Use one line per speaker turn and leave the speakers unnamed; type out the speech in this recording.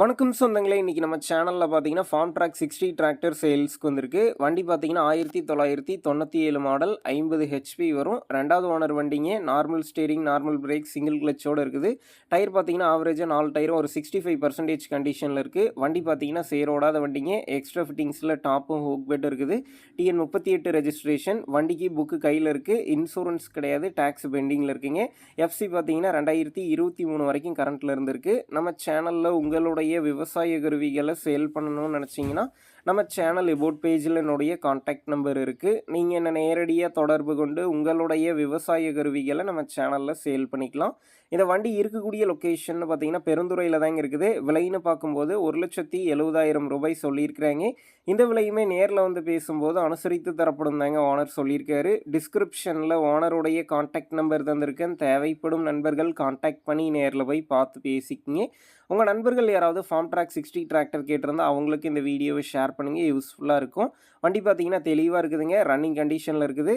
வணக்கம் சொந்தங்களே இன்றைக்கி நம்ம சேனலில் பார்த்தீங்கன்னா ஃபார்ம் ட்ராக் சிக்ஸ்டி டிராக்டர் சேல்ஸ்க்கு வந்திருக்கு. வண்டி பார்த்தீங்கன்னா ஆயிரத்தி தொள்ளாயிரத்தி தொண்ணூற்றி ஏழு மாடல் ஐம்பது ஹெச்பி வரும். ரெண்டாவது ஓனர் வண்டிங்க normal steering normal brake single கிளச்சோடு இருக்குது. டயர் பார்த்தீங்கன்னா ஆவரேஜாக நாலு டயரும் ஒரு சிக்ஸ்டி ஃபைவ் பர்சன்டேஜ் கண்டிஷனில் இருக்குது வண்டி பார்த்தீங்கன்னா சேரோடாத வண்டிங்க எக்ஸ்ட்ரா ஃபிட்டிங்ஸில் டாப்பும் ஹூக் பெட் இருக்குது. டிஎன் முப்பத்தி எட்டு ரெஜிஸ்ட்ரேஷன் வண்டிக்கு புக்கு கையில் இருக்குது இன்சூரன்ஸ் கிடையாது டேக்ஸ் பெண்டிங்கில் இருக்குங்க. எஃப்சி பார்த்தீங்கன்னா ரெண்டாயிரத்தி இருபத்தி மூணு வரைக்கும் கரண்ட்டில் இருந்திருக்கு. நம்ம சேனலில் உங்களுடைய விவசாய கருவிகளை சேல் பண்ணணும்னு நினச்சிங்கன்னா நம்ம சேனல் எபோட் பேஜில் என்னுடைய காண்டாக்ட் நம்பர் இருக்குது நீங்கள் என்ன நேரடியாக தொடர்பு கொண்டு உங்களுடைய விவசாய கருவிகளை நம்ம சேனலில் சேல் பண்ணிக்கலாம். இந்த வண்டி இருக்கக்கூடிய லொக்கேஷன் பார்த்தீங்கன்னா பெருந்துறையில் தாங்க இருக்குது. விலைன்னு பார்க்கும்போது ஒரு லட்சத்தி எழுபதாயிரம் ரூபாய் சொல்லியிருக்கிறாங்க. இந்த விலையுமே நேரில் வந்து பேசும்போது அனுசரித்து தரப்படும் தாங்க ஓனர் சொல்லியிருக்காரு. டிஸ்கிரிப்ஷனில் ஓனருடைய காண்டாக்ட் நம்பர் தந்திருக்கேன். தேவைப்படும் நண்பர்கள் காண்டாக்ட் பண்ணி நேரில் போய் பார்த்து பேசிக்கிங்க. உங்கள் நண்பர்கள் யாராவது ஃபார்ம் ட்ராக் சிக்ஸ்டி டிராக்டர் கேட்டிருந்தால் அவங்களுக்கு இந்த வீடியோவை ஷேர் பண்ணுங்கள் யூஸ்ஃபுல்லாக இருக்கும். வண்டி பார்த்தீங்கன்னா தெளிவாக இருக்குதுங்க. ரன்னிங் கண்டிஷனில் இருக்குது.